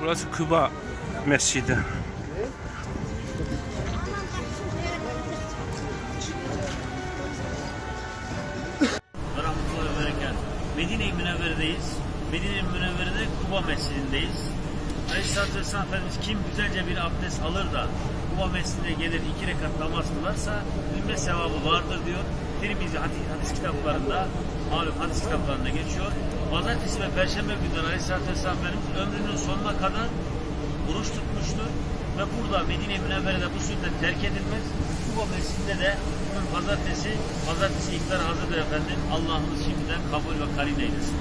Burası Küba Mescidi. Medine-i Münevvere'deyiz. Medine-i Münevvere'de Kuba Mescidi'ndeyiz. Aleyhisselatü Vesselam Efendimiz kim güzelce bir abdest alır da Kuba Mescidi'ne gelir iki rekat namaz kılarsa ümmet sevabı vardır diyor. Tirmizi hadis, hadis kitaplarında, malum hadis kitaplarında geçiyor. Pazartesi ve Perşembe günleri Aleyhisselatü Vesselam ömrünün sonuna kadar oruç tutmuştur. Ve burada Medine-i Münevvere'de bu sünnet terk edilmez. Kuba Mescidi'nde de bugün pazartesi, pazartesi iftar hazırdır efendim. Allah'ımız şimdiden kabul ve karin eylesin.